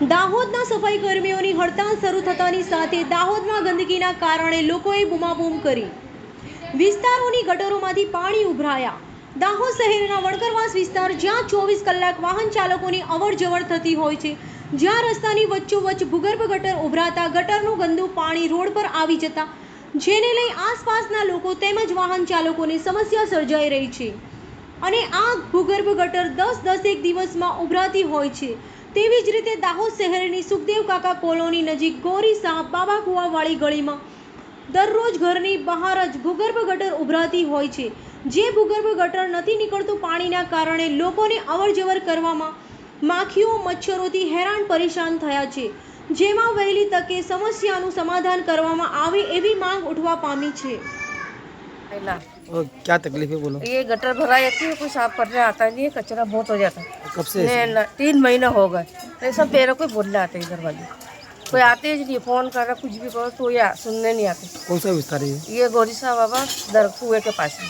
દાહોદના સફાઈ કર્મીઓની હડતાલ શરૂ થતાની સાથે દાહોદમાં ગંદકીના કારણે લોકોએ બૂમાબૂમ કરી. વિસ્તારોની ગટરોમાંથી પાણી ઉભરાયા. દાહોદ શહેરના વણકરવાસ વિસ્તાર જ્યાં ચોવીસ કલાક વાહન ચાલકોની અવર જવર થતી હોય છે, જ્યાં રસ્તાની વચ્ચોવચ્ચ ભૂગર્ભ ગટર ઉભરાતા ગટરનું ગંદુ પાણી રોડ પર આવી જતા, જેને લઈ આસપાસના લોકો તેમજ વાહન ચાલકોને સમસ્યા સર્જાઈ રહી છે. અને આ ભૂગર્ભ ગટર દસ દસેક દિવસમાં ઉભરાતી હોય છે. તેવી જ રીતે દાહોદ શહેરની સુખદેવ કાકા કોલોની નજીક ગોરી સાહેબ બાબા કુવાવાળી ગળીમાં દરરોજ ઘરની બહાર જ ભૂગર્ભ ગટર ઉભરાતી હોય છે. જે ભૂગર્ભ ગટર નથી નીકળતું પાણીના કારણે લોકોને અવરજવર કરવામાં માખીઓ, મચ્છરોથી હેરાન પરેશાન થયા છે. જેમાં વહેલી તકે સમસ્યાનું સમાધાન કરવામાં આવે એવી માંગ ઉઠવા પામી છે. पहला और क्या तकलीफ है बोलो ये गटर भरा जाती है कोई साफ करने आता नहीं है कचरा बहुत हो जाता है कब से ने ऐसे? न- तीन महीना हो गए ये सब पैरों को बोलने आते हैं इधर वाले कोई आते ही नहीं फोन कर रहा कुछ भी करो तो ये सुनने नहीं आते कौन सा विस्तार है ये ये गोरिसा बाबा दर कुएं के पास है